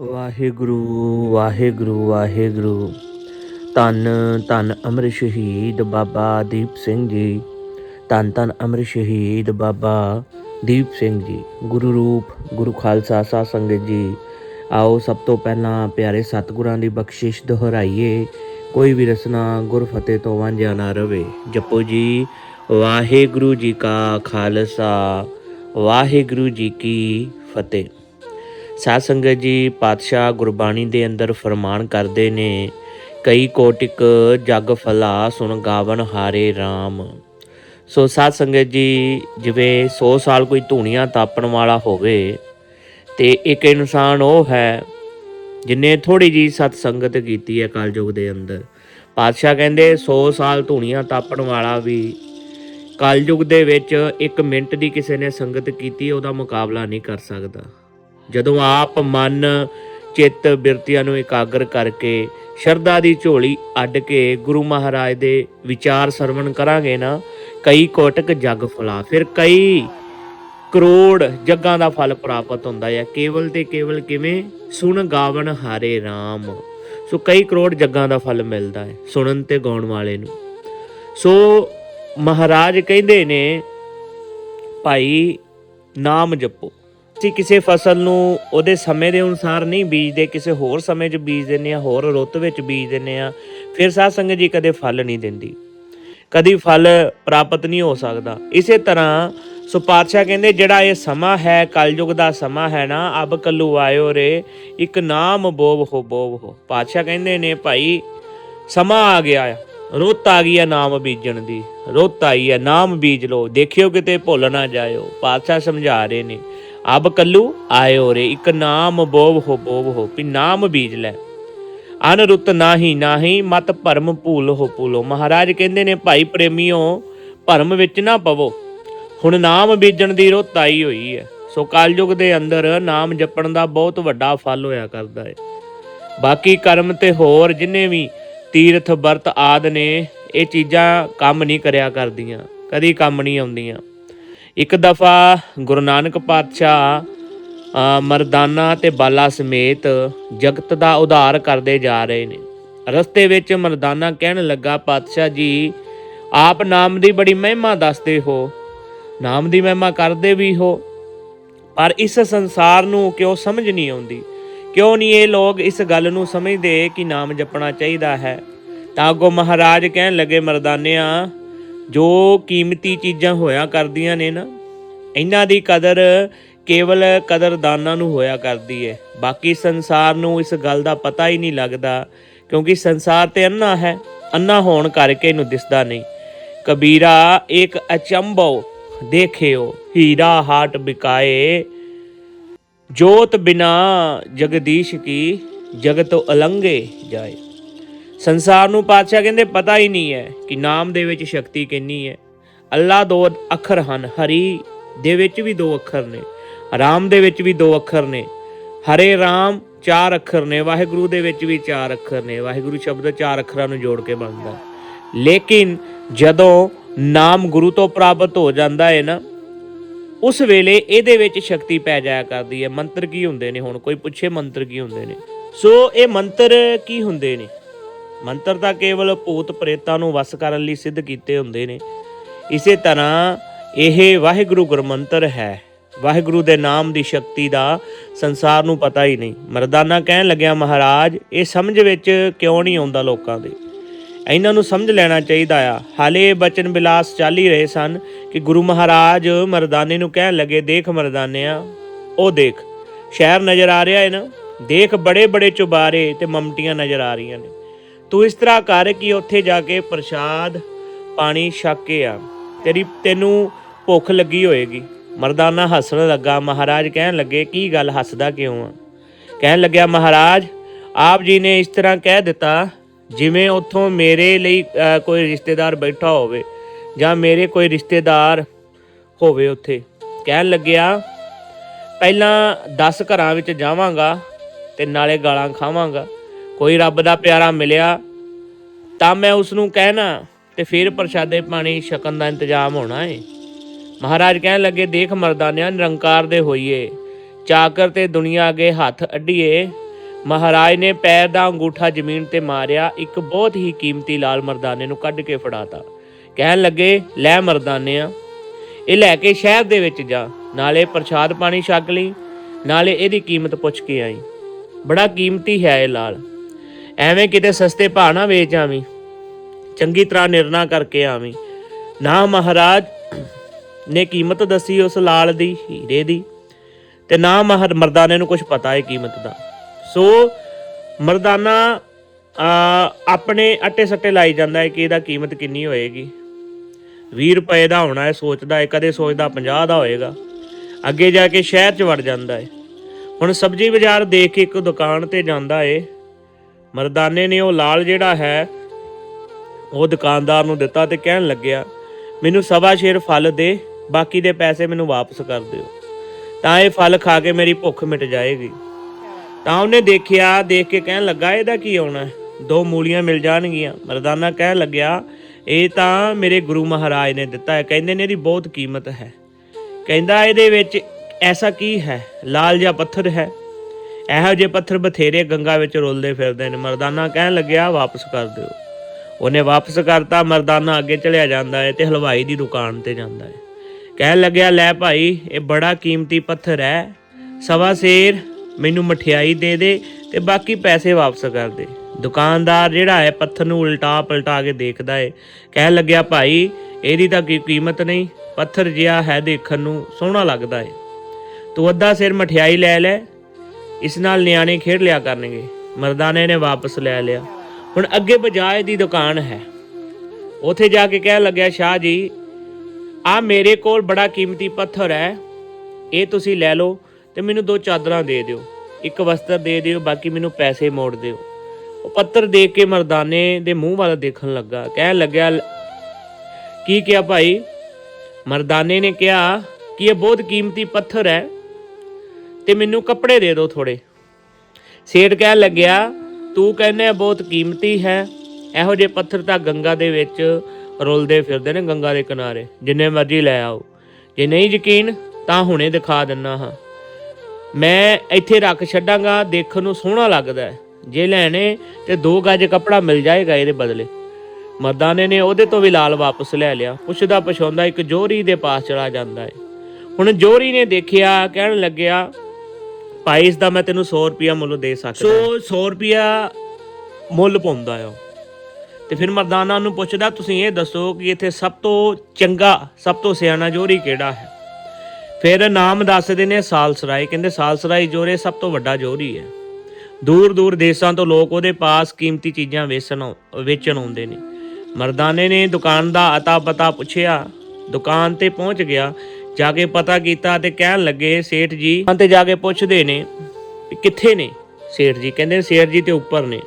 ਵਾਹਿਗੁਰੂ ਵਾਹਿਗੁਰੂ ਵਾਹਿਗੁਰੂ। ਧੰਨ ਧੰਨ ਅਮਰ ਸ਼ਹੀਦ ਬਾਬਾ ਦੀਪ ਸਿੰਘ ਜੀ। ਧੰਨ ਧੰਨ ਅਮਰ ਸ਼ਹੀਦ ਬਾਬਾ ਦੀਪ ਸਿੰਘ ਜੀ। ਗੁਰੂ ਰੂਪ, ਗੁਰੂ ਖਾਲਸਾ ਸਾਧ ਸੰਗਤ ਜੀ। ਆਓ ਸਭ ਤੋਂ ਪਹਿਲਾਂ ਪਿਆਰੇ ਸਤਿਗੁਰਾਂ ਦੀ ਬਖਸ਼ਿਸ਼ ਦੁਹਰਾਈਏ। ਕੋਈ ਵੀ ਰਸਨਾ ਗੁਰ ਫਤਿਹ ਤੋਂ ਵਾਂਝਾ ਨਾ ਰਵੇ। ਜਪੋ ਜੀ, ਵਾਹਿਗੁਰੂ ਜੀ ਕਾ ਖਾਲਸਾ, ਵਾਹਿਗੁਰੂ ਜੀ ਕੀ ਫਤਿਹ। ਸਾਧ ਸੰਗਤ ਜੀ ਪਾਤਸ਼ਾਹ ਗੁਰਬਾਣੀ ਦੇ ਅੰਦਰ ਫਰਮਾਨ ਕਰਦੇ ਨੇ, ਕਈ ਕੋਟਿਕ ਜਗ ਫਲਾ ਸੁਣ ਗਾਵਨ ਹਾਰੇ RAM ਸੋ ਸਾਧ ਸੰਗਤ ਜੀ, ਜਿਵੇਂ 100 ਸਾਲ ਕੋਈ ਧੂਣੀਆਂ ਤਾਪਣ ਵਾਲਾ ਹੋਵੇ, ਤੇ ਇੱਕ ਇਨਸਾਨ ਉਹ ਹੈ ਜਿਨੇ ਥੋੜੀ ਜੀ ਸਤ ਸੰਗਤ ਕੀਤੀ ਹੈ ਕਲਯੁਗ ਦੇ ਅੰਦਰ। ਪਾਤਸ਼ਾਹ ਕਹਿੰਦੇ 100 ਸਾਲ ਧੂਣੀਆਂ ਤਾਪਣ ਵਾਲਾ ਵੀ ਕਲਯੁਗ ਦੇ ਵਿੱਚ 1 ਮਿੰਟ ਦੀ ਕਿਸੇ ਨੇ ਸੰਗਤ ਕੀਤੀ, ਉਹਦਾ ਮੁਕਾਬਲਾ ਨਹੀਂ ਕਰ ਸਕਦਾ। ਜਦੋਂ ਆਪ ਮਨ, ਚਿੱਤ ਬਿਰਤੀਆਂ ਨੂੰ ਇਕਾਗਰ ਕਰਕੇ ਸ਼ਰਧਾ ਦੀ ਝੋਲੀ ਅੱਡ ਕੇ ਗੁਰੂ ਮਹਾਰਾਜ ਦੇ ਵਿਚਾਰ ਸਰਵਣ ਕਰਾਂਗੇ ਨਾ, ਕਈ ਕੋਟਕ ਜਗ ਫਲਾ। ਫਿਰ ਕਈ ਕਰੋੜ ਜੱਗਾਂ ਦਾ ਫਲ ਪ੍ਰਾਪਤ ਹੁੰਦਾ ਹੈ। ਕੇਵਲ ਤੇ ਕੇਵਲ ਕਿਵੇਂ? ਸੁਣ ਗਾਵਣ ਹਾਰੇ RAM ਸੋ ਕਈ ਕਰੋੜ ਜੱਗਾਂ ਦਾ ਫਲ ਮਿਲਦਾ ਹੈ ਸੁਣਨ ਤੇ ਗਾਉਣ ਵਾਲੇ ਨੂੰ। ਸੋ ਮਹਾਰਾਜ ਕਹਿੰਦੇ ਨੇ, ਭਾਈ, ਨਾਮ ਜਪੋ। ਅਸੀਂ ਕਿਸੇ ਫਸਲ ਨੂੰ ਉਹਦੇ ਸਮੇਂ ਦੇ ਅਨੁਸਾਰ ਨਹੀਂ ਬੀਜਦੇ, ਕਿਸੇ ਹੋਰ ਸਮੇਂ 'ਚ ਬੀਜ ਦਿੰਨੇ ਆ ਹੋਰ ਰੁੱਤ ਵਿੱਚ ਬੀਜ ਦਿੰਨੇ ਆ ਫਿਰ ਸਾਧ ਸੰਗਤ ਜੀ ਕਦੇ ਫਲ ਨਹੀਂ ਦਿੰਦੀ। ਕਦੀ ਫਲ ਪ੍ਰਾਪਤ ਨਹੀਂ ਹੋ ਸਕਦਾ। ਇਸੇ ਤਰ੍ਹਾਂ ਸੋ ਪਾਤਸ਼ਾਹ ਕਹਿੰਦੇ, ਜਿਹੜਾ ਇਹ ਸਮਾਂ ਹੈ, ਕਲਯੁਗ ਦਾ ਸਮਾਂ ਹੈ ਨਾ, ਅਬ ਕੱਲੂ ਆਇਓ ਰੇ, ਇੱਕ ਨਾਮ ਬੋਵ ਹੋ ਬੋਵ ਹੋ। ਪਾਤਸ਼ਾਹ ਕਹਿੰਦੇ ਨੇ, ਭਾਈ, ਸਮਾਂ ਆ ਗਿਆ ਆ, ਰੁੱਤ ਆ ਗਈ ਆ ਨਾਮ ਬੀਜਣ ਦੀ, ਰੁੱਤ ਆਈ ਆ, ਨਾਮ ਬੀਜ ਲੋ ਦੇਖਿਓ ਕਿਤੇ ਭੁੱਲ ਨਾ ਜਾਇਓ। ਪਾਤਸ਼ਾਹ ਸਮਝਾ ਰਹੇ ਨੇ। ਅਬ ਕੱਲੂ ਆਇਓ ਰੇ ਇੱਕ ਨਾਮ ਬੋਵ ਹੋ ਬੋਵ ਹੋ, ਵੀ ਨਾਮ ਬੀਜ ਲੈ। ਅਨਰੁੱਤ ਨਾਹੀ ਨਾਹੀ ਮਤ ਭਰਮ ਭੂਲ ਹੋ, ਭੂਲੋ। ਮਹਾਰਾਜ ਕਹਿੰਦੇ ਨੇ, ਭਾਈ ਪ੍ਰੇਮੀਓ, ਭਰਮ ਵਿੱਚ ਨਾ ਪਵੋ। ਹੁਣ ਨਾਮ ਬੀਜਣ ਦੀ ਰੁੱਤ ਆਈ ਹੋਈ ਹੈ। ਸੋ ਕਲਯੁਗ ਦੇ ਅੰਦਰ ਨਾਮ ਜਪਣ ਦਾ ਬਹੁਤ ਵੱਡਾ ਫਲ ਹੋਇਆ ਕਰਦਾ ਹੈ। ਬਾਕੀ ਕਰਮ ਤੇ ਹੋਰ ਜਿੰਨੇ ਵੀ ਤੀਰਥ, ਵਰਤ ਆਦ ਨੇ, ਇਹ ਚੀਜ਼ਾਂ ਕੰਮ ਨਹੀਂ ਕਰਿਆ ਕਰਦੀਆਂ। ਕਦੀ ਕੰਮ ਨਹੀਂ ਆਉਂਦੀਆਂ। ਇੱਕ ਦਫਾ ਗੁਰੂ ਨਾਨਕ ਪਾਤਸ਼ਾਹ ਮਰਦਾਨਾ ਤੇ ਬਾਲਾ ਸਮੇਤ ਜਗਤ ਦਾ ਉਧਾਰ ਕਰਦੇ ਜਾ ਰਹੇ ਨੇ। ਰਸਤੇ ਵਿੱਚ ਮਰਦਾਨਾ ਕਹਿਣ ਲੱਗਾ, ਪਾਤਸ਼ਾਹ ਜੀ, ਆਪ ਨਾਮ ਦੀ ਬੜੀ ਮਹਿਮਾ ਦੱਸਦੇ ਹੋ, ਨਾਮ ਦੀ ਮਹਿਮਾ ਕਰਦੇ ਵੀ ਹੋ, ਪਰ ਇਸ ਸੰਸਾਰ ਨੂੰ ਕਿਉਂ ਸਮਝ ਨਹੀਂ ਆਉਂਦੀ? ਕਿਉਂ ਨਹੀਂ ਇਹ ਲੋਕ ਇਸ ਗੱਲ ਨੂੰ ਸਮਝਦੇ ਕਿ ਨਾਮ ਜਪਣਾ ਚਾਹੀਦਾ ਹੈ? ਤਾਂ ਅੱਗੋਂ ਮਹਾਰਾਜ ਕਹਿਣ ਲੱਗੇ, ਮਰਦਾਨਿਆਂ ਜੋ ਕੀਮਤੀ ਚੀਜ਼ਾਂ ਹੋਇਆ ਕਰਦੀਆਂ ਨੇ ਨਾ, ਇਹਨਾਂ ਦੀ ਕਦਰ ਕੇਵਲ ਕਦਰਦਾਨਾਂ ਨੂੰ ਹੋਇਆ ਕਰਦੀ ਹੈ ਬਾਕੀ ਸੰਸਾਰ ਨੂੰ ਇਸ ਗੱਲ ਦਾ ਪਤਾ ਹੀ ਨਹੀਂ ਲੱਗਦਾ, ਕਿਉਂਕਿ ਸੰਸਾਰ ਤੇ ਅੰਨਾ ਹੈ, ਅੰਨਾ ਹੋਣ ਕਰਕੇ ਇਹਨੂੰ ਦਿਸਦਾ ਨਹੀਂ। ਕਬੀਰਾ ਇੱਕ ਅਚੰਭਵ ਦੇਖਿਓ, ਹੀਰਾ ਹਾਟ ਬਿਕਾਏ। ਜੋਤ ਬਿਨਾ ਜਗਦੀਸ਼ ਕੀ, ਜਗਤ ਅਲੰਗੇ ਜਾਏ। ਸੰਸਾਰ ਨੂੰ ਪਾਤਸ਼ਾਹ ਕਹਿੰਦੇ ਪਤਾ ਹੀ ਨਹੀਂ ਹੈ ਕਿ ਨਾਮ ਦੇ ਵਿੱਚ ਸ਼ਕਤੀ ਕਿੰਨੀ ਹੈ। ਅੱਲਾ ਦੋ ਅੱਖਰ ਹਨ, ਹਰੀ ਦੇ ਵਿੱਚ ਵੀ ਦੋ ਅੱਖਰ ਨੇ, ਰਾਮ ਦੇ ਵਿੱਚ ਵੀ ਦੋ ਅੱਖਰ ਨੇ, ਹਰੇ ਰਾਮ ਚਾਰ ਅੱਖਰ ਨੇ, ਵਾਹਿਗੁਰੂ ਦੇ ਵਿੱਚ ਵੀ ਚਾਰ ਅੱਖਰ ਨੇ, ਵਾਹਿਗੁਰੂ ਸ਼ਬਦ ਚਾਰ ਅੱਖਰਾਂ ਨੂੰ ਜੋੜ ਕੇ ਬਣਦਾ ਲੇਕਿਨ ਜਦੋਂ ਨਾਮ ਗੁਰੂ ਤੋਂ ਪ੍ਰਾਪਤ ਹੋ ਜਾਂਦਾ ਹੈ ਨਾ, ਉਸ ਵੇਲੇ ਇਹਦੇ ਵਿੱਚ ਸ਼ਕਤੀ ਪੈ ਜਾਇਆ ਕਰਦੀ ਹੈ। ਮੰਤਰ ਕੀ ਹੁੰਦੇ ਨੇ ਹੁਣ? ਕੋਈ ਪੁੱਛੇ ਮੰਤਰ ਕੀ ਹੁੰਦੇ ਨੇ? ਸੋ ਇਹ ਮੰਤਰ ਕੀ ਹੁੰਦੇ ਨੇ? ਮੰਤਰ ਤਾਂ ਕੇਵਲ ਭੂਤ ਪ੍ਰੇਤਾਂ ਨੂੰ ਵਸ ਕਰਨ ਲਈ ਸਿੱਧ ਕੀਤੇ ਹੁੰਦੇ ਨੇ। ਇਸੇ ਤਰ੍ਹਾਂ ਇਹ ਵਾਹਿਗੁਰੂ ਗੁਰਮੰਤਰ ਹੈ। ਵਾਹਿਗੁਰੂ ਦੇ ਨਾਮ ਦੀ ਸ਼ਕਤੀ ਦਾ ਸੰਸਾਰ ਨੂੰ ਪਤਾ ਹੀ ਨਹੀਂ। ਮਰਦਾਨਾ ਕਹਿਣ ਲੱਗਿਆ, ਮਹਾਰਾਜ, ਇਹ ਸਮਝ ਵਿੱਚ ਕਿਉਂ ਨਹੀਂ ਆਉਂਦਾ ਲੋਕਾਂ ਦੇ? ਇਹਨਾਂ ਨੂੰ ਸਮਝ ਲੈਣਾ ਚਾਹੀਦਾ ਆ। ਹਾਲੇ ਬਚਨ ਬਿਲਾਸ ਚੱਲ ਹੀ ਰਹੇ ਸਨ ਕਿ ਗੁਰੂ ਮਹਾਰਾਜ ਮਰਦਾਨੇ ਨੂੰ ਕਹਿਣ ਲੱਗੇ, ਦੇਖ ਮਰਦਾਨਿਆ, ਉਹ ਦੇਖ। ਸ਼ਹਿਰ ਨਜ਼ਰ ਆ ਰਿਹਾ ਹੈ ਨਾ? ਦੇਖ ਬੜੇ ਬੜੇ ਚੁਬਾਰੇ ਤੇ ਮਮਟੀਆਂ ਨਜ਼ਰ ਆ ਰਹੀਆਂ ਨੇ। ਤੂੰ ਇਸ ਤਰ੍ਹਾਂ ਕਰ ਕਿ ਉੱਥੇ ਜਾ ਕੇ ਪ੍ਰਸ਼ਾਦ ਪਾਣੀ ਛੱਕ ਕੇ ਆ। ਤੇਰੀ ਤੈਨੂੰ ਭੁੱਖ ਲੱਗੀ ਹੋਏਗੀ। ਮਰਦਾਨਾ ਹੱਸਣ ਲੱਗਾ। ਮਹਾਰਾਜ ਕਹਿਣ ਲੱਗੇ, ਕੀ ਗੱਲ ਹੱਸਦਾ ਕਿਉਂ ਆ? ਕਹਿਣ ਲੱਗਿਆ, ਮਹਾਰਾਜ, ਆਪ ਜੀ ਨੇ ਇਸ ਤਰ੍ਹਾਂ ਕਹਿ ਦਿੱਤਾ, ਜਿਵੇਂ ਉੱਥੋਂ ਮੇਰੇ ਲਈ ਕੋਈ ਰਿਸ਼ਤੇਦਾਰ ਬੈਠਾ ਹੋਵੇ ਜਾਂ ਮੇਰੇ ਕੋਈ ਰਿਸ਼ਤੇਦਾਰ ਹੋਵੇ ਉੱਥੇ। ਕਹਿਣ ਲੱਗਿਆ, ਪਹਿਲਾਂ 10 ਘਰਾਂ ਵਿੱਚ ਜਾਵਾਂਗਾ ਤੇ ਨਾਲੇ ਗਾਲਾਂ ਖਾਵਾਂਗਾ। ਕੋਈ ਰੱਬ ਦਾ ਪਿਆਰਾ ਮਿਲਿਆ, ਤਾਂ ਮੈਂ ਉਸ ਨੂੰ ਕਹਿਣਾ ਤੇ ਫਿਰ ਪ੍ਰਸ਼ਾਦੇ ਪਾਣੀ ਛਕਣ ਦਾ ਇੰਤਜ਼ਾਮ ਹੋਣਾ ਏ। ਮਹਾਰਾਜ ਕਹਿਣ ਲੱਗੇ, ਦੇਖ ਮਰਦਾਨਿਆ, ਨਿਰੰਕਾਰ ਦੇ ਹੋਈਏ, ਚਾਕਰ ਤੇ ਦੁਨੀਆ ਅਗੇ ਹੱਥ ਅੱਡੀਏ। ਮਹਾਰਾਜ ਨੇ ਪੈਰ ਦਾ ਅੰਗੂਠਾ ਜ਼ਮੀਨ ਤੇ ਮਾਰਿਆ, ਇੱਕ ਬਹੁਤ ਹੀ ਕੀਮਤੀ ਲਾਲ ਮਰਦਾਨੇ ਨੂੰ ਕੱਢ ਕੇ ਫੜਾਤਾ। ਕਹਿਣ ਲੱਗੇ, ਲੈ ਮਰਦਾਨਿਆ, ਇਹ ਲੈ ਕੇ ਸ਼ਹਿਰ ਦੇ ਵਿੱਚ ਜਾ, ਨਾਲੇ ਪ੍ਰਸ਼ਾਦ ਪਾਣੀ ਛਕ ਲਈ, ਨਾਲੇ ਇਹਦੀ ਕੀਮਤ ਪੁੱਛ ਕੇ ਆਈ। ਬੜਾ ਕੀਮਤੀ ਹੈ ਇਹ ਲਾਲ। ਐਵੇਂ ਕਿਤੇ ਸਸਤੇ ਭਾਅ ਨਾ ਵੇਚ ਆਵੀਂ। ਚੰਗੀ ਤਰ੍ਹਾਂ ਨਿਰਣਾ ਕਰਕੇ ਆਵੀਂ। ਨਾ ਮਹਾਰਾਜ ਨੇ ਕੀਮਤ ਦੱਸੀ ਉਸ ਲਾਲ ਦੀ ਹੀਰੇ ਦੀ। ਤੇ ਨਾ ਮਹਰ ਮਰਦਾਨੇ ਨੂੰ ਕੁਝ ਪਤਾ ਹੈ ਕੀਮਤ ਦਾ। ਸੋ ਮਰਦਾਨਾ ਆ, ਆਪਣੇ ਅੱਟੇ ਸੱਟੇ ਲਾਈ ਜਾਂਦਾ ਹੈ ਕਿ ਇਹਦਾ ਕੀਮਤ ਕਿੰਨੀ ਹੋਏਗੀ। 20 ਰੁਪਏ ਦਾ ਹੋਣਾ ਹੈ ਸੋਚਦਾ ਹੈ ਕਦੇ ਸੋਚਦਾ 50 ਦਾ ਹੋਏਗਾ। ਅੱਗੇ ਜਾ ਕੇ ਸ਼ਹਿਰ 'ਚ ਵੜ ਜਾਂਦਾ ਹੈ। ਹੁਣ ਸਬਜ਼ੀ ਬਾਜ਼ਾਰ ਦੇਖ ਕੇ ਇੱਕ ਦੁਕਾਨ ਤੇ ਜਾਂਦਾ ਹੈ ਮਰਦਾਨੇ ਨੇ ਉਹ ਲਾਲ ਜਿਹੜਾ ਹੈ, ਉਹ ਦੁਕਾਨਦਾਰ ਨੂੰ ਦਿੱਤਾ ਤੇ ਕਹਿਣ ਲੱਗਿਆ, ਮੈਨੂੰ ਸਵਾ ਸ਼ੇਰ ਫਲ ਦੇ, ਬਾਕੀ ਦੇ ਪੈਸੇ ਮੈਨੂੰ ਵਾਪਸ ਕਰ ਦਿਓ। ਤਾਂ ਇਹ ਫਲ ਖਾ ਕੇ ਮੇਰੀ ਭੁੱਖ ਮਿਟ ਜਾਏਗੀ। ਤਾਂ ਉਹਨੇ ਦੇਖਿਆ, ਦੇਖ ਕੇ ਕਹਿਣ ਲੱਗਾ, ਇਹਦਾ ਕੀ ਆਉਣਾ ਦੋ ਮੂਲੀਆਂ ਮਿਲ ਜਾਣਗੀਆਂ। ਮਰਦਾਨਾ ਕਹਿਣ ਲੱਗਿਆ, ਇਹ ਤਾਂ ਮੇਰੇ ਗੁਰੂ ਮਹਾਰਾਜ ਨੇ ਦਿੱਤਾ ਹੈ। ਕਹਿੰਦੇ ਨੇ, ਇਹਦੀ ਬਹੁਤ ਕੀਮਤ ਹੈ। ਕਹਿੰਦਾ, ਇਹਦੇ ਵਿੱਚ ਐਸਾ ਕੀ ਹੈ? ਲਾਲ ਜਿਹਾ ਪੱਥਰ ਹੈ? ਇਹੋ ਜਿਹੇ ਪੱਥਰ ਬਥੇਰੇ ਗੰਗਾ ਵਿੱਚ ਰੁਲਦੇ ਫਿਰਦੇ ਨੇ। ਮਰਦਾਨਾ ਕਹਿਣ ਲੱਗਿਆ, ਵਾਪਸ ਕਰ ਦਿਓ। ਉਹਨੇ ਵਾਪਸ ਕਰਤਾ, ਮਰਦਾਨਾ ਅੱਗੇ ਚਲਿਆ ਜਾਂਦਾ ਹੈ ਤੇ ਹਲਵਾਈ ਦੀ ਦੁਕਾਨ ਤੇ ਜਾਂਦਾ ਹੈ ਕਹਿਣ ਲੱਗਿਆ, ਲੈ ਭਾਈ, ਇਹ ਬੜਾ ਕੀਮਤੀ ਪੱਥਰ ਹੈ। ਸਵਾ ਸੇਰ, ਮੈਨੂੰ ਮਠਿਆਈ ਦੇ ਦੇ ਤੇ ਬਾਕੀ ਪੈਸੇ ਵਾਪਸ ਕਰ ਦੇ। ਦੁਕਾਨਦਾਰ ਜਿਹੜਾ ਹੈ, ਪੱਥਰ ਨੂੰ ਉਲਟਾ ਪਲਟਾ ਕੇ ਦੇਖਦਾ ਹੈ ਕਹਿਣ ਲੱਗਿਆ, ਭਾਈ, ਇਹਦੀ ਤਾਂ ਕੋਈ ਕੀਮਤ ਨਹੀਂ। ਪੱਥਰ ਜਿਹਾ ਹੈ ਦੇਖਣ ਨੂੰ, ਸੋਹਣਾ ਲੱਗਦਾ ਹੈ ਤੂੰ ਅੱਧਾ ਸਿਰ ਮਠਿਆਈ ਲੈ ਲੈ ਇਸ ਨਾਲ ਨਿਆਣੇ ਖੇਡ ਲਿਆ ਕਰਨਗੇ। ਮਰਦਾਨੇ ਨੇ ਵਾਪਸ ਲੈ ਲਿਆ। ਹੁਣ ਅੱਗੇ ਬਜਾਏ ਦੀ ਦੁਕਾਨ ਹੈ। ਉਥੇ ਜਾ ਕੇ ਕਹਿਣ ਲੱਗਿਆ, ਸ਼ਾਹ ਜੀ ਆ ਮੇਰੇ ਕੋਲ ਬੜਾ ਕੀਮਤੀ ਪੱਥਰ ਹੈ। ਇਹ ਤੁਸੀਂ ਲੈ ਲਓ ਤੇ ਮੈਨੂੰ ਦੋ ਚਾਦਰਾਂ ਦੇ ਦਿਓ। ਇੱਕ ਵਸਤਰ ਦੇ ਦਿਓ, ਬਾਕੀ ਮੈਨੂੰ ਪੈਸੇ ਮੋੜ ਦਿਓ। ਉਹ ਪੱਤਰ ਦੇਖ ਕੇ ਮਰਦਾਨੇ ਦੇ ਮੂੰਹ ਵੱਲ ਦੇਖਣ ਲੱਗਾ। ਕਹਿਣ ਲੱਗਿਆ, ਕੀ ਕਿਹਾ ਭਾਈ? ਮਰਦਾਨੇ ਨੇ ਕਿਹਾ, ਕਿ ਇਹ ਬਹੁਤ ਕੀਮਤੀ ਪੱਥਰ ਹੈ? ਤੇ ਮੈਨੂੰ ਕੱਪੜੇ ਦੇ ਦਿਓ ਥੋੜੇ। ਸੇਠ ਕਹਿਣ ਲੱਗਿਆ, ਤੂੰ ਕਹਿੰਦਾ ਬਹੁਤ ਕੀਮਤੀ ਹੈ। ਇਹੋ ਜਿਹੇ ਪੱਥਰ ਤਾਂ ਗੰਗਾ ਦੇ ਵਿੱਚ ਰੁਲਦੇ ਫਿਰਦੇ ਨੇ ਗੰਗਾ ਦੇ ਕਿਨਾਰੇ। ਜਿੰਨੇ ਮਰਜ਼ੀ ਲੈ ਆਓ। ਜੇ ਨਹੀਂ ਯਕੀਨ, ਤਾਂ ਹੁਣੇ ਦਿਖਾ ਦਿੰਨਾ ਹਾਂ। ਮੈਂ ਇੱਥੇ ਰੱਖ ਛੱਡਾਂਗਾ, ਦੇਖਣ ਨੂੰ ਸੋਹਣਾ ਲੱਗਦਾ ਹੈ। ਜੇ ਲੈਣੇ ਤੇ ਦੋ ਗਜ਼ ਕੱਪੜਾ ਮਿਲ ਜਾਏਗਾ ਇਹਦੇ ਬਦਲੇ। ਮਰਦਾਨੇ ਨੇ ਉਹਦੇ ਤੋਂ ਵੀ ਲਾਲ ਵਾਪਸ ਲੈ ਲਿਆ। ਪੁੱਛਦਾ ਪਛਾਉਂਦਾ ਇੱਕ ਜੋਰੀ ਦੇ ਪਾਸ ਚਲਾ ਜਾਂਦਾ ਹੈ। ਹੁਣ ਜੋਰੀ ਨੇ ਦੇਖਿਆ, ਕਹਿਣ ਲੱਗਿਆ ਭਾਈ ਇਸ ਦਾ ਮੈਂ ਤੈਨੂੰ 100 ਰੁਪਿਆ ਮੁੱਲ ਦੇ ਸਕਦਾ। ਸੋ 100 ਰੁਪਿਆ ਮੁੱਲ ਪਾਉਂਦਾ ਆ। ਤੇ ਫਿਰ ਮਰਦਾਨਾ ਨੂੰ ਪੁੱਛਦਾ, ਤੁਸੀਂ ਇਹ ਦੱਸੋ ਕਿ ਇੱਥੇ ਸਭ ਤੋਂ ਚੰਗਾ, ਸਭ ਤੋਂ ਸਿਆਣਾ ਜੋਰੀ ਕਿਹੜਾ ਹੈ? ਫਿਰ ਨਾਮ ਦੱਸਦੇ ਨੇ ਸਾਲਸਰਾਏ ਕਹਿੰਦੇ ਸਾਲਸਰਾਏ ਜੋਰੇ ਸਭ ਤੋਂ ਵੱਡਾ ਜੋਰੀ ਹੈ। ਦੂਰ ਦੂਰ ਦੇਸ਼ਾਂ ਤੋਂ ਲੋਕ ਉਹਦੇ ਪਾਸ ਕੀਮਤੀ ਚੀਜ਼ਾਂ ਵੇਚਣ ਆਉ- ਵੇਚਣ ਆਉਂਦੇ ਨੇ। ਮਰਦਾਨੇ ਨੇ ਦੁਕਾਨ ਦਾ ਅਤਾ ਪਤਾ ਪੁੱਛਿਆ। ਦੁਕਾਨ ਤੇ ਪਹੁੰਚ ਗਿਆ। ਜਾ ਕੇ ਪਤਾ ਕੀਤਾ ਤੇ ਕਹਿਣ ਲੱਗੇ, ਸੇਠ ਜੀ ਤੇ ਜਾ ਕੇ ਪੁੱਛਦੇ ਨੇ ਕਿੱਥੇ ਨੇ? ਸੇਠ ਜੀ ਕਹਿੰਦੇ ਸੇਠ ਜੀ ਤੇ ਉੱਪਰ ਨੇ।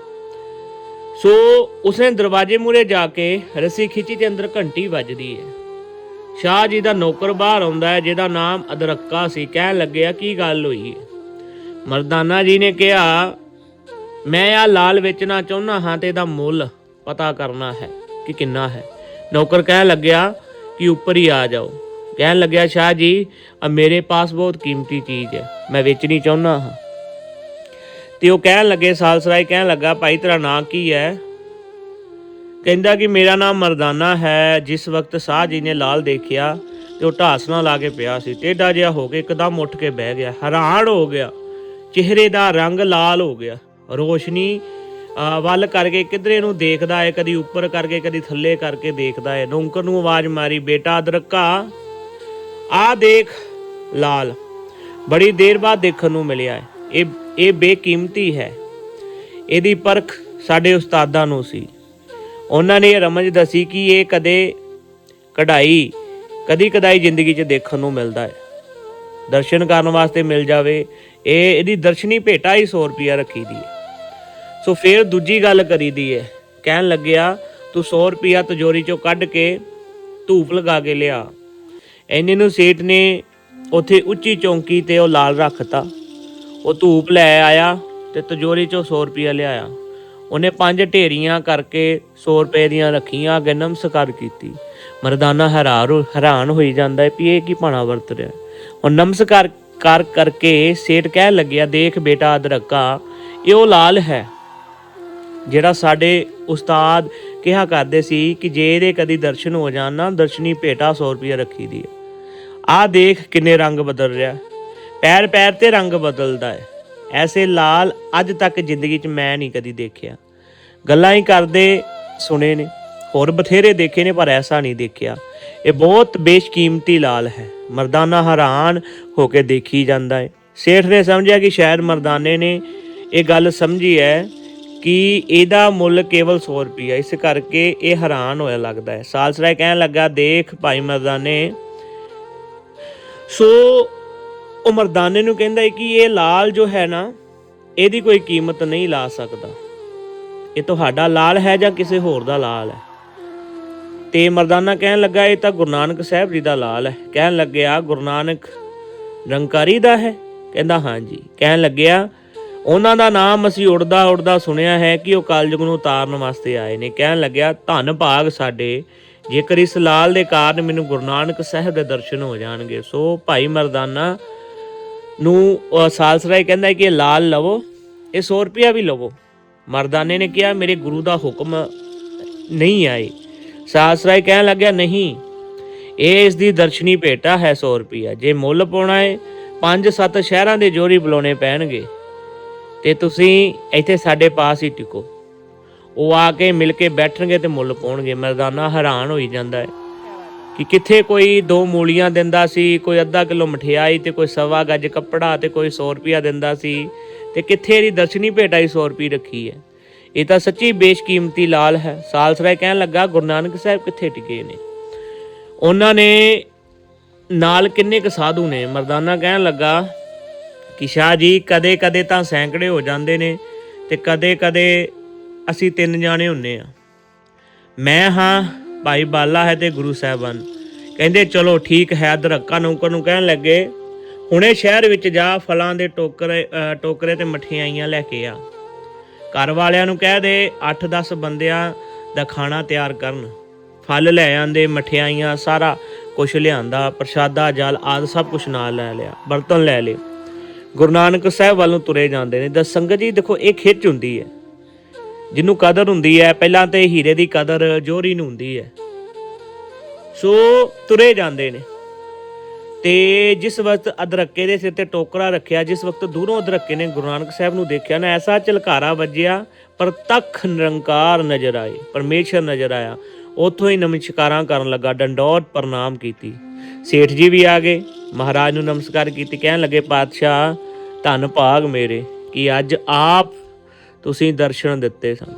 ਸੋ ਉਸਨੇ ਦਰਵਾਜ਼ੇ ਮੂਰੇ ਜਾ ਕੇ ਰੱਸੀ ਖਿੱਚੀ ਤੇ ਅੰਦਰ ਘੰਟੀ ਵੱਜਦੀ ਹੈ। ਸ਼ਾਹ ਜੀ ਦਾ ਨੌਕਰ ਬਾਹਰ ਆਉਂਦਾ ਹੈ, ਜਿਹਦਾ ਨਾਮ ਅਦਰੱਕਾ ਸੀ। ਕਹਿਣ ਲੱਗਿਆ ਕੀ ਗੱਲ ਹੋਈ ਹੈ? ਮਰਦਾਨਾ ਜੀ ਨੇ ਕਿਹਾ, ਮੈਂ ਆ ਲਾਲ ਵੇਚਣਾ ਚਾਹੁੰਦਾ ਹਾਂ ਤੇ ਇਹਦਾ ਮੁੱਲ ਪਤਾ ਕਰਨਾ ਹੈ ਕਿ ਕਿੰਨਾ ਹੈ। ਨੌਕਰ ਕਹਿਣ ਲੱਗਿਆ ਕਿ ਉੱਪਰ ਹੀ ਆ ਜਾਓ। ਕਹਿਣ ਲੱਗਿਆ, ਸ਼ਾਹ ਜੀ ਆ ਮੇਰੇ ਪਾਸ ਬਹੁਤ ਕੀਮਤੀ ਚੀਜ਼ ਹੈ, ਮੈਂ ਵੇਚਣੀ ਚਾਹੁੰਦਾ ਹਾਂ। ਤੇ ਉਹ ਕਹਿਣ ਲੱਗੇ, ਸਾਲਸਰਾਏ ਕਹਿਣ ਲੱਗਾ, ਭਾਈ, ਤੇਰਾ ਨਾਂ ਕੀ ਹੈ? ਕਹਿੰਦਾ ਕਿ, ਮੇਰਾ ਨਾਮ ਮਰਦਾਨਾ ਹੈ। ਜਿਸ ਵਕਤ ਸਾਹ ਜੀ ਨੇ ਲਾਲ ਦੇਖਿਆ ਤੇ ਉਹ ਢਾਸਣਾ ਲਾ ਕੇ ਪਿਆ ਸੀ। ਟੇਢਾ ਜਿਹਾ ਹੋ ਕੇ ਇੱਕਦਮ ਉੱਠ ਕੇ ਬਹਿ ਗਿਆ। ਹੈਰਾਨ ਹੋ ਗਿਆ। ਚਿਹਰੇ ਦਾ ਰੰਗ ਲਾਲ ਹੋ ਗਿਆ। ਰੋਸ਼ਨੀ ਵੱਲ ਕਰਕੇ ਕਿਧਰੇ ਨੂੰ ਦੇਖਦਾ ਹੈ, ਕਦੀ ਉੱਪਰ ਕਰਕੇ, ਕਦੀ ਥੱਲੇ ਕਰਕੇ ਦੇਖਦਾ ਹੈ। ਨੌਕਰ ਨੂੰ ਆਵਾਜ਼ ਮਾਰੀ, ਬੇਟਾ, ਅਦਰਕਾ ਆ ਦੇਖ ਲਾਲ, ਬੜੀ ਦੇਰ ਬਾਅਦ ਦੇਖਣ ਨੂੰ ਮਿਲਿਆ ਇਹ ਇਹ ਬੇਕੀਮਤੀ ਹੈ। ਇਹਦੀ ਪਰਖ ਸਾਡੇ ਉਸਤਾਦਾਂ ਨੂੰ ਸੀ। ਉਹਨਾਂ ਨੇ ਇਹ ਰਮਜ ਦਸੀ ਕਿ ਇਹ ਕਦੇ ਕਢਾਈ, ਕਦੀ ਕਦਾਈ ਜ਼ਿੰਦਗੀ 'ਚ ਦੇਖਣ ਨੂੰ ਮਿਲਦਾ ਹੈ। ਦਰਸ਼ਨ ਕਰਨ ਵਾਸਤੇ ਮਿਲ ਜਾਵੇ, ਇਹ, ਇਹਦੀ ਦਰਸ਼ਨੀ ਭੇਟਾ ਹੀ 100 ਰੁਪਿਆ ਰੱਖੀ ਦੀ ਹੈ। ਸੋ ਫਿਰ ਦੂਜੀ ਗੱਲ ਕਰੀ ਦੀ ਹੈ। ਕਹਿਣ ਲੱਗਿਆ, ਤੂੰ 100 ਰੁਪਿਆ ਤਜੋਰੀ ਚੋਂ ਕੱਢ ਕੇ ਧੂਪ ਲਗਾ ਕੇ ਲਿਆ। ਐਨੇ ਨੂੰ ਸੇਠ ਨੇ ਉਥੇ ਉੱਚੀ ਚੌਂਕੀ ਤੇ ਉਹ ਲਾਲ ਰੱਖਤਾ। ਉਹ ਧੂਪ ਲੈ ਆਇਆ ਤੇ ਤਜੋਰੀ ਚੋਂ 100 ਰੁਪਿਆ ਲਿਆਇਆ। ਉਹਨੇ ਪੰਜ ਢੇਰੀਆਂ ਕਰਕੇ 100 ਰੁਪਏ ਦੀਆਂ ਰੱਖੀਆਂ, ਅੱਗੇ ਨਮਸਕਾਰ ਕੀਤੀ। ਮਰਦਾਨਾ ਹੈਰਾਰ ਹੋ- ਹੈਰਾਨ ਹੋਈ ਜਾਂਦਾ ਹੈ ਵੀ ਇਹ ਕੀ ਭਾਣਾ ਵਰਤ ਰਿਹਾ ਉਹ ਨਮਸਕਾਰ ਕਰ ਕਰਕੇ ਸੇਠ ਕਹਿਣ ਲੱਗਿਆ, ਦੇਖ ਬੇਟਾ ਅਦਰਕਾ, ਇਹ ਉਹ ਲਾਲ ਹੈ ਜਿਹੜਾ ਸਾਡੇ ਉਸਤਾਦ ਕਿਹਾ ਕਰਦੇ ਸੀ ਕਿ ਜੇ ਇਹਦੇ ਕਦੀ ਦਰਸ਼ਨ ਹੋ ਜਾਣ ਨਾ, ਦਰਸ਼ਨੀ ਭੇਟਾ 100 ਰੁਪਏ ਰੱਖੀ ਦੀ ਹੈ। ਆਹ ਦੇਖ ਕਿੰਨੇ ਰੰਗ ਬਦਲ ਰਿਹਾ। ਪੈਰ ਪੈਰ ਤੇ ਰੰਗ ਬਦਲਦਾ ਹੈ। ਐਸੇ ਲਾਲ ਅੱਜ ਤੱਕ ਜ਼ਿੰਦਗੀ 'ਚ ਮੈਂ ਨਹੀਂ ਕਦੀ ਦੇਖਿਆ। ਗੱਲਾਂ ਹੀ ਕਰਦੇ ਸੁਣੇ ਨੇ, ਹੋਰ ਬਥੇਰੇ ਦੇਖੇ ਨੇ ਪਰ ਐਸਾ ਨਹੀਂ ਦੇਖਿਆ। ਇਹ ਬਹੁਤ ਬੇਸ਼ਕੀਮਤੀ ਲਾਲ ਹੈ। ਮਰਦਾਨਾ ਹੈਰਾਨ ਹੋ ਕੇ ਦੇਖੀ ਜਾਂਦਾ ਹੈ। ਸੇਠ ਨੇ ਸਮਝਿਆ ਕਿ ਸ਼ਾਇਦ ਮਰਦਾਨੇ ਨੇ ਇਹ ਗੱਲ ਸਮਝੀ ਹੈ ਕਿ ਇਹਦਾ ਮੁੱਲ ਕੇਵਲ 100 ਰੁਪਈਆ। ਇਸ ਕਰਕੇ ਇਹ ਹੈਰਾਨ ਹੋਇਆ ਲੱਗਦਾ ਹੈ। ਸਾਲਸਰਾ ਕਹਿਣ ਲੱਗਾ, ਦੇਖ ਭਾਈ ਮਰਦਾਨੇ ਸੋ ਉਹ ਮਰਦਾਨੇ ਨੂੰ ਕਹਿੰਦਾ ਹੈ ਕਿ ਇਹ ਲਾਲ ਜੋ ਹੈ ਨਾ, ਇਹਦੀ ਕੋਈ ਕੀਮਤ ਨਹੀਂ ਲਾ ਸਕਦਾ। ਇਹ ਤੁਹਾਡਾ ਲਾਲ ਹੈ ਜਾਂ ਕਿਸੇ ਹੋਰ ਦਾ ਲਾਲ ਹੈ? ਤੇ ਮਰਦਾਨਾ ਕਹਿਣ ਲੱਗਾ, ਇਹ ਤਾਂ ਗੁਰੂ ਨਾਨਕ ਸਾਹਿਬ ਜੀ ਦਾ ਲਾਲ ਹੈ। ਕਹਿਣ ਲੱਗਿਆ, ਗੁਰੂ ਨਾਨਕ ਰੰਕਾਰੀ ਦਾ ਹੈ? ਕਹਿੰਦਾ ਹਾਂਜੀ ਕਹਿਣ ਲੱਗਿਆ, ਉਹਨਾਂ ਦਾ ਨਾਮ ਅਸੀਂ ਉੜਦਾ ਉੜਦਾ ਸੁਣਿਆ ਹੈ ਕਿ ਉਹ ਕਲਯੁਗ ਨੂੰ ਉਤਾਰਨ ਵਾਸਤੇ ਆਏ ਨੇ। ਕਹਿਣ ਲੱਗਿਆ, ਧੰਨ ਭਾਗ ਸਾਡੇ ਜੇਕਰ ਇਸ ਲਾਲ ਦੇ ਕਾਰਨ ਮੈਨੂੰ ਗੁਰੂ ਨਾਨਕ ਸਾਹਿਬ ਦੇ ਦਰਸ਼ਨ ਹੋ ਜਾਣਗੇ, ਸੋ ਭਾਈ ਮਰਦਾਨਾ ਨੂੰ ਸਾਲਸਰਾਏ ਕਹਿੰਦਾ ਕਿ ਇਹ ਲਾਲ ਲਵੋ, ਇਹ 100 ਰੁਪਿਆ ਵੀ ਲਵੋ। ਮਰਦਾਨੇ ਨੇ ਕਿਹਾ, ਮੇਰੇ ਗੁਰੂ ਦਾ ਹੁਕਮ ਨਹੀਂ ਆਏ। ਸਾਲਸਰਾਏ ਕਹਿਣ ਲੱਗਿਆ, ਨਹੀਂ, ਇਹ ਇਸ ਦੀ ਦਰਸ਼ਨੀ ਭੇਟਾ ਹੈ 100 ਰੁਪਿਆ ਜੇ ਮੁੱਲ ਪਾਉਣਾ ਹੈ, ਪੰਜ ਸੱਤ ਸ਼ਹਿਰਾਂ ਦੇ ਜੋਰੀ ਬੁਲਾਉਣੇ ਪੈਣਗੇ। ਤੇ ਤੁਸੀਂ ਇੱਥੇ ਸਾਡੇ ਪਾਸ ਹੀ ਟਿਕੋ। ਉਹ ਆ ਕੇ ਮਿਲ ਕੇ ਬੈਠਣਗੇ ਤੇ ਮੁੱਲ ਪਾਉਣਗੇ। ਮਰਦਾਨਾ ਹੈਰਾਨ ਹੋਈ ਜਾਂਦਾ ਹੈ ਕਿ ਕਿੱਥੇ ਕੋਈ ਦੋ ਮੂਲੀਆਂ ਦਿੰਦਾ ਸੀ, ਕੋਈ ਅੱਧਾ ਕਿਲੋ ਮਠਿਆਈ ਤੇ ਕੋਈ ਸਵਾ ਗੱਜ ਕੱਪੜਾ ਤੇ ਕੋਈ 100 ਰੁਪਿਆ ਦਿੰਦਾ ਸੀ ਤੇ ਕਿੱਥੇ ਇਹਦੀ ਦਰਸ਼ਨੀ ਭੇਟਾ ਹੀ 100 ਰੁਪਏ ਰੱਖੀ ਹੈ। ਇਹ ਤਾਂ ਸੱਚੀ ਬੇਸ਼ਕੀਮਤੀ ਲਾਲ ਹੈ। ਸਾਲਸਰਾਏ ਕਹਿਣ ਲੱਗਾ, ਗੁਰੂ ਨਾਨਕ ਸਾਹਿਬ ਕਿੱਥੇ ਟਿਕੇ ਨੇ? ਉਹਨਾਂ ਨੇ ਨਾਲ ਕਿੰਨੇ ਕ ਸਾਧੂ ਨੇ। ਮਰਦਾਨਾ ਕਹਿਣ ਲੱਗਾ ਕਿ ਸ਼ਾਹ ਜੀ ਕਦੇ ਕਦੇ ਤਾਂ ਸੈਂਕੜੇ ਹੋ ਜਾਂਦੇ ਨੇ ਤੇ ਕਦੇ ਕਦੇ ਅਸੀਂ ਤਿੰਨ ਜਾਣੇ ਹੁੰਨੇ ਆ। ਮੈਂ ਹਾਂ ਭਾਈ ਬਾਲਾ ਹੈ ਤੇ ਗੁਰੂ ਸਾਹਿਬਾਨ। ਕਹਿੰਦੇ, ਚਲੋ ਠੀਕ ਹੈ ਦਰੱਕਾ ਨੌਕਰ ਨੂੰ ਕਹਿਣ ਲੱਗੇ। ਹੁਣੇ ਸ਼ਹਿਰ ਵਿੱਚ ਜਾ ਫਲਾਂ ਦੇ ਟੋਕਰੇ ਟੋਕਰੇ ਤੇ ਮਠਿਆਈਆਂ ਲੈ ਕੇ ਆ। ਘਰ ਵਾਲਿਆਂ ਨੂੰ ਕਹਿ ਦੇ 8-10 ਬੰਦਿਆਂ ਦਾ ਖਾਣਾ ਤਿਆਰ ਕਰਨ। ਫਲ ਲੈ ਆਂਦੇ ਮਠਿਆਈਆਂ ਸਾਰਾ ਕੁਝ ਲਿਆਂਦਾ, ਪ੍ਰਸ਼ਾਦਾ, ਜਲ ਆਦ ਸਭ ਕੁਝ ਨਾਲ ਲੈ ਲਿਆ, ਬਰਤਨ ਲੈ ਲਏ। ਗੁਰੂ ਨਾਨਕ ਸਾਹਿਬ ਵੱਲੋਂ ਤੁਰੇ ਜਾਂਦੇ ਨੇ। ਦਸ, ਸੰਗਤ ਜੀ, ਦੇਖੋ, ਇਹ ਖਿੱਚ ਹੁੰਦੀ ਹੈ। ਜਿਹਨੂੰ ਕਦਰ ਹੁੰਦੀ ਹੈ, ਪਹਿਲਾਂ ਤੇ ਹੀਰੇ ਦੀ ਕਦਰ ਜੋਹਰੀ ਨੂੰ ਹੁੰਦੀ ਹੈ। ਸੋ ਤੁਰੇ ਜਾਂਦੇ ਨੇ। ਤੇ ਜਿਸ ਵਕਤ ਅਦਰਕੇ ਦੇ ਸਿਰ ਤੇ ਟੋਕਰਾ ਰੱਖਿਆ, ਜਿਸ ਵਕਤ ਦੂਰੋਂ ਅਦਰਕੇ ਨੇ ਗੁਰੂ ਨਾਨਕ ਸਾਹਿਬ ਨੂੰ ਦੇਖਿਆ, ਨਾ ਐਸਾ ਝਲਕਾਰਾ ਵੱਜਿਆ ਪ੍ਰਤੱਖ ਨਿਰੰਕਾਰ ਨਜ਼ਰ ਆਏ, ਪਰਮੇਸ਼ਰ ਨਜ਼ਰ ਆਇਆ। ਉਥੋਂ ਹੀ ਨਮਸਕਾਰਾਂ ਕਰਨ ਲੱਗਾ ਡੰਡੌਤ ਪ੍ਰਣਾਮ ਕੀਤੀ। ਸੇਠ ਜੀ ਵੀ ਆ ਗਏ, ਮਹਾਰਾਜ ਨੂੰ ਨਮਸਕਾਰ ਕੀਤੀ, ਕਹਿਣ ਲੱਗੇ, ਪਾਤਸ਼ਾਹ, ਧੰਨ ਭਾਗ ਮੇਰੇ, ਕਿ ਅੱਜ ਆਪ ਤੁਸੀਂ ਦਰਸ਼ਨ ਦਿੱਤੇ ਸਨ।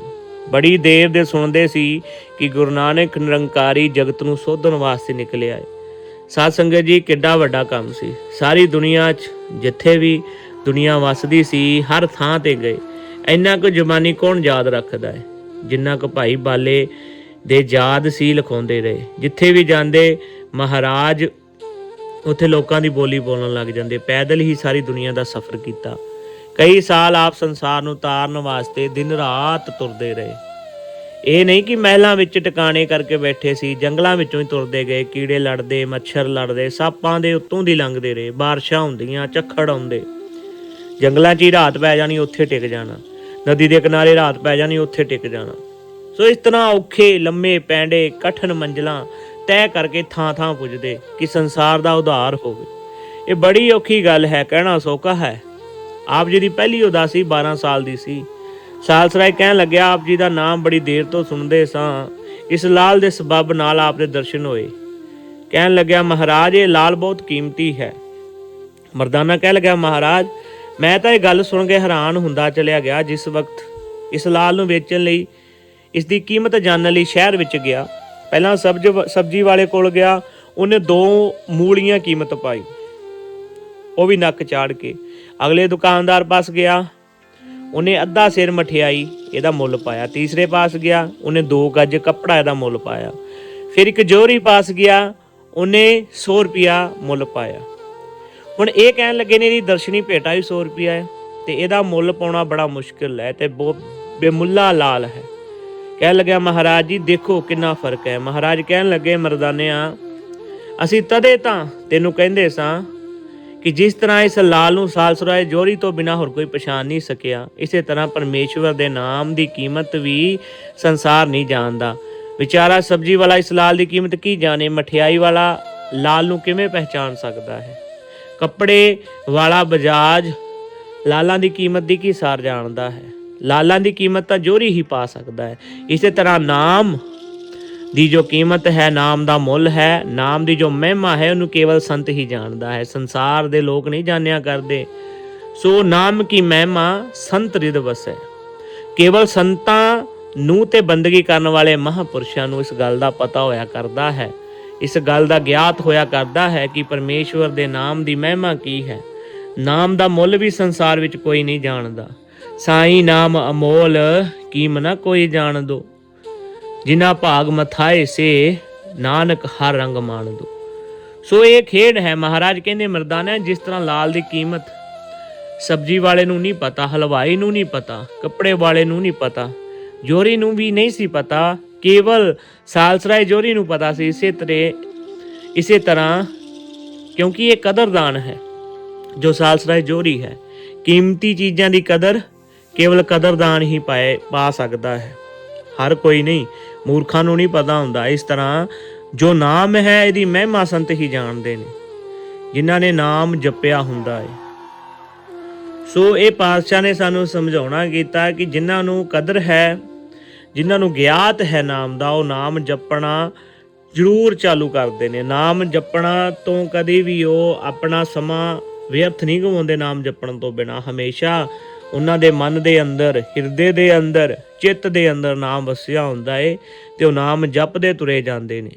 ਬੜੀ ਦੇਰ ਦੇ ਸੁਣਦੇ ਸੀ ਕਿ ਗੁਰੂ ਨਾਨਕ ਨਿਰੰਕਾਰੀ ਜਗਤ ਨੂੰ ਸੋਧਣ ਵਾਸਤੇ ਨਿਕਲਿਆ ਹੈ ਸਾਧ ਸੰਗਤ ਜੀ, ਕਿੱਡਾ ਵੱਡਾ ਕੰਮ ਸੀ। ਸਾਰੀ ਦੁਨੀਆ 'ਚ ਜਿੱਥੇ ਵੀ ਦੁਨੀਆ ਵਸਦੀ ਸੀ, ਹਰ ਥਾਂ ਤੇ ਗਏ। ਇੰਨਾ ਕੁ ਜ਼ਮਾਨੀ ਕੌਣ ਯਾਦ ਰੱਖਦਾ ਹੈ ਜਿੰਨਾ ਕੁ ਭਾਈ ਬਾਲੇ ਦੇ ਯਾਦ ਸੀ ਲਿਖਾਉਂਦੇ ਰਹੇ। ਜਿੱਥੇ ਵੀ ਜਾਂਦੇ, ਮਹਾਰਾਜ ਉੱਥੇ ਲੋਕਾਂ ਦੀ ਬੋਲੀ ਬੋਲਣ ਲੱਗ ਜਾਂਦੇ। ਪੈਦਲ ਹੀ ਸਾਰੀ ਦੁਨੀਆ ਦਾ ਸਫ਼ਰ ਕੀਤਾ। ਕਈ ਸਾਲ ਆਪ ਸੰਸਾਰ ਨੂੰ ਤਾਰਨ ਵਾਸਤੇ ਦਿਨ ਰਾਤ ਤੁਰਦੇ ਰਹੇ। ਇਹ ਨਹੀਂ ਕਿ ਮਹਿਲਾਂ ਵਿੱਚ ਟਿਕਾਣੇ ਕਰਕੇ ਬੈਠੇ ਸੀ, ਜੰਗਲਾਂ ਵਿੱਚੋਂ ਹੀ ਤੁਰਦੇ ਗਏ, ਕੀੜੇ ਲੜਦੇ, ਮੱਛਰ ਲੜਦੇ, ਸਾਪਾਂ ਦੇ ਉੱਤੋਂ ਦੀ ਲੰਘਦੇ ਰਹੇ, ਬਾਰਿਸ਼ਾਂ ਹੁੰਦੀਆਂ, ਝੱਖੜ ਆਉਂਦੇ। ਜੰਗਲਾਂ 'ਚ ਹੀ ਰਾਤ ਪੈ ਜਾਣੀ, ਉੱਥੇ ਟਿਕ ਜਾਣਾ। ਨਦੀ ਦੇ ਕਿਨਾਰੇ ਰਾਤ ਪੈ ਜਾਣੀ, ਉੱਥੇ ਟਿਕ ਜਾਣਾ। ਸੋ ਇਸ ਤਰ੍ਹਾਂ ਔਖੇ, ਲੰਮੇ, ਪੈਂਡੇ, ਕਠਨ ਮੰਜ਼ਲਾਂ ਤੈਅ ਕਰਕੇ ਥਾਂ ਥਾਂ ਪੁੱਜਦੇ, ਕਿ ਸੰਸਾਰ ਦਾ ਉਧਾਰ ਹੋਵੇ। ਇਹ ਬੜੀ ਔਖੀ ਗੱਲ ਹੈ, ਕਹਿਣਾ ਸੌਖਾ ਹੈ। ਆਪ ਜੀ ਦੀ ਪਹਿਲੀ ਉਦਾਸੀ 12 ਸਾਲ ਦੀ ਸੀ। ਸਾਲਸਰਾਏ ਕਹਿਣ ਲੱਗਿਆ, ਆਪ ਜੀ ਦਾ ਨਾਮ ਬੜੀ ਦੇਰ ਤੋਂ ਸੁਣਦੇ ਸਾਂ। ਇਸ ਲਾਲ ਦੇ ਸਬਬ ਨਾਲ ਆਪ ਦੇ ਦਰਸ਼ਨ ਹੋਏ। ਕਹਿਣ ਲੱਗਿਆ, ਮਹਾਰਾਜ, ਇਹ ਲਾਲ ਬਹੁਤ ਕੀਮਤੀ ਹੈ। ਮਰਦਾਨਾ ਕਹਿ ਲੱਗਿਆ, ਮਹਾਰਾਜ, ਮੈਂ ਤਾਂ ਇਹ ਗੱਲ ਸੁਣ ਕੇ ਹੈਰਾਨ ਹੁੰਦਾ ਚਲਿਆ ਗਿਆ, ਜਿਸ ਵਕਤ ਇਸ ਲਾਲ ਨੂੰ ਵੇਚਣ ਲਈ ਇਸ ਦੀ ਕੀਮਤ ਜਾਣਨ ਲਈ ਸ਼ਹਿਰ ਵਿੱਚ ਗਿਆ। ਪਹਿਲਾਂ ਸਬਜ਼ ਸਬਜ਼ੀ ਵਾਲੇ ਕੋਲ ਗਿਆ, ਉਹਨੇ ਦੋ ਮੂਲੀਆਂ ਕੀਮਤ ਪਾਈ। ਉਹ ਵੀ ਨੱਕ ਚਾੜ ਕੇ। ਅਗਲੇ ਦੁਕਾਨਦਾਰ ਪਾਸ ਗਿਆ। ਉਹਨੇ ਅੱਧਾ ਸਿਰ ਮਠਿਆਈ, ਇਹਦਾ ਮੁੱਲ ਪਾਇਆ। ਤੀਸਰੇ ਪਾਸ ਗਿਆ, ਉਹਨੇ 2 ਗੱਜ ਕੱਪੜਾ ਇਹਦਾ ਮੁੱਲ ਪਾਇਆ। ਫਿਰ ਇੱਕ ਜੋਰੀ ਪਾਸ ਗਿਆ, ਉਹਨੇ 100 ਰੁਪਿਆ ਮੁੱਲ ਪਾਇਆ। ਹੁਣ ਇਹ ਕਹਿਣ ਲੱਗੇ ਨੇ ਇਹਦੀ ਦਰਸ਼ਨੀ ਭੇਟਾ ਵੀ 100 ਰੁਪਿਆ ਹੈ ਤੇ ਇਹਦਾ ਮੁੱਲ ਪਾਉਣਾ ਬੜਾ ਮੁਸ਼ਕਿਲ ਹੈ ਤੇ ਬਹੁਤ ਬੇਮੁੱਲਾ ਲਾਲ ਹੈ। ਕਹਿਣ ਲੱਗਿਆ, ਮਹਾਰਾਜ ਜੀ, ਦੇਖੋ ਕਿੰਨਾ ਫ਼ਰਕ ਹੈ। ਮਹਾਰਾਜ ਕਹਿਣ ਲੱਗੇ, ਮਰਦਾਨਿਆਂ, ਅਸੀਂ ਤਦੇ ਤਾਂ ਤੈਨੂੰ ਕਹਿੰਦੇ ਸਾਂ ਕਿ ਜਿਸ ਤਰ੍ਹਾਂ ਇਸ ਲਾਲ ਨੂੰ ਸਾਲਸਰਾਏ ਜੋਰੀ ਤੋਂ ਬਿਨਾ ਹੋਰ ਕੋਈ ਪਛਾਣ ਨਹੀਂ ਸਕਿਆ, ਇਸੇ ਤਰ੍ਹਾਂ ਪਰਮੇਸ਼ਵਰ ਦੇ ਨਾਮ ਦੀ ਕੀਮਤ ਵੀ ਸੰਸਾਰ ਨਹੀਂ ਜਾਣਦਾ। ਵਿਚਾਰਾ ਸਬਜੀ ਵਾਲਾ ਇਸ ਲਾਲ ਦੀ ਕੀਮਤ ਕੀ ਜਾਣੇ? ਮਠਿਆਈ ਵਾਲਾ ਲਾਲ ਨੂੰ ਕਿਵੇਂ ਪਹਿਚਾਨ ਸਕਦਾ ਹੈ? ਕੱਪੜੇ ਵਾਲਾ ਬਜਾਜ ਲਾਲਾਂ ਦੀ ਕੀਮਤ ਦੀ ਕੀ ਸਾਰ ਜਾਣਦਾ ਹੈ? ਲਾਲਾਂ ਦੀ ਕੀਮਤ ਤਾਂ ਜੋਰੀ ਹੀ ਪਾ ਸਕਦਾ ਹੈ। ਇਸੇ ਤਰ੍ਹਾਂ ਨਾਮ ਦੀ ਜੋ ਕੀਮਤ ਹੈ, ਨਾਮ ਦਾ ਮੁੱਲ ਹੈ, ਨਾਮ ਦੀ ਜੋ ਮਹਿਮਾ ਹੈ, ਉਹਨੂੰ ਕੇਵਲ ਸੰਤ ਹੀ ਜਾਣਦਾ ਹੈ। ਸੰਸਾਰ ਦੇ ਲੋਕ ਨਹੀਂ ਜਾਣਿਆ ਕਰਦੇ। ਸੋ ਨਾਮ ਕੀ ਮਹਿਮਾ ਸੰਤ ਰਿਦ ਵਸੈ ਕੇਵਲ ਸੰਤਾਂ ਨੂੰ ਤੇ ਬੰਦਗੀ ਕਰਨ ਵਾਲੇ ਮਹਾਪੁਰਸ਼ਾਂ ਨੂੰ ਇਸ ਗੱਲ ਦਾ ਪਤਾ ਹੋਇਆ ਕਰਦਾ ਹੈ। ਇਸ ਗੱਲ ਦਾ ਗਿਆਤ ਹੋਇਆ ਕਰਦਾ ਹੈ ਕਿ ਪਰਮੇਸ਼ਵਰ ਦੇ ਨਾਮ ਦੀ ਮਹਿਮਾ ਕੀ ਹੈ। ਨਾਮ ਦਾ ਮੁੱਲ ਵੀ ਸੰਸਾਰ ਵਿੱਚ ਕੋਈ ਨਹੀਂ ਜਾਣਦਾ। ਸਾਈ ਨਾਮ ਅਮੋਲ, ਕੀਮ ਨਾ ਕੋਈ ਜਾਣ ਦੋ। ਜਿਨਾ ਭਾਗ ਮਥਾਏ ਸੇ, ਨਾਨਕ ਹਰ ਰੰਗ ਮਾਣ ਦੋ। ਸੋ ਇਹ ਖੇਡ ਹੈ ਮਹਾਰਾਜ ਕਹਿੰਦੇ ਮਰਦਾਨਾ, ਜਿਸ ਤਰ੍ਹਾਂ ਲਾਲ ਦੀ ਕੀਮਤ, ਸਬਜੀ ਵਾਲੇ ਨੂੰ ਨਹੀਂ ਪਤਾ, ਹਲਵਾਈ ਨੂੰ ਨਹੀਂ ਪਤਾ, ਕੱਪੜੇ ਵਾਲੇ ਨੂੰ ਨਹੀਂ ਪਤਾ, ਜੋਰੀ ਨੂੰ ਵੀ ਨਹੀਂ ਸੀ ਪਤਾ, ਕੇਵਲ ਸਾਲਸਰਾਏ ਜੋਰੀ ਨੂੰ ਪਤਾ ਸੀ, ਇਸੇ ਤਰ੍ਹਾਂ ਇਸੇ ਤਰ੍ਹਾਂ, ਕਿਉਂਕਿ ਇਹ ਕਦਰਦਾਨ ਹੈ, ਜੋ ਸਾਲਸਰਾਏ ਜੋਰੀ ਹੈ। ਕੀਮਤੀ ਚੀਜ਼ਾਂ ਦੀ ਕਦਰ ਕੇਵਲ ਕਦਰਦਾਨ ਹੀ ਪਾਏ, ਪਾ ਸਕਦਾ ਹੈ। ਹਰ ਕੋਈ ਨਹੀਂ ਮੂਰਖਾਂ ਨੂੰ ਨਹੀਂ ਪਤਾ ਹੁੰਦਾ। ਇਸ ਤਰ੍ਹਾਂ ਜੋ ਨਾਮ ਹੈ, ਇਹਦੀ ਮਹਿਮਾ ਸੰਤ ਹੀ ਜਾਣਦੇ ਨੇ, ਜਿਨ੍ਹਾਂ ਨੇ ਨਾਮ ਜਪਿਆ ਹੁੰਦਾ ਹੈ ਸੋ ਇਹ ਪਾਤਸ਼ਾਹ ਨੇ ਸਾਨੂੰ ਸਮਝਾਉਣਾ ਕੀਤਾ ਕਿ ਜਿਨ੍ਹਾਂ ਨੂੰ ਕਦਰ ਹੈ, ਜਿਨ੍ਹਾਂ ਨੂੰ ਗਿਆਤ ਹੈ ਨਾਮ ਦਾ, ਉਹ ਨਾਮ ਜਪਣਾ ਜ਼ਰੂਰ ਚਾਲੂ ਕਰਦੇ ਨੇ। ਨਾਮ ਜਪਣਾ ਤੋਂ ਕਦੇ ਵੀ ਉਹ ਆਪਣਾ ਸਮਾਂ ਵਿਅਰਥ ਨਹੀਂ ਗਵਾਉਂਦੇ, ਨਾਮ ਜਪਣ ਤੋਂ ਬਿਨਾ। ਹਮੇਸ਼ਾ ਉਹਨਾਂ ਦੇ ਮਨ ਦੇ ਅੰਦਰ, ਹਿਰਦੇ ਦੇ ਅੰਦਰ, ਚਿੱਤ ਦੇ ਅੰਦਰ ਨਾਮ ਵਸਿਆ ਹੁੰਦਾ ਏ ਤੇ ਉਹ ਨਾਮ ਜਪਦੇ ਤੁਰੇ ਜਾਂਦੇ ਨੇ।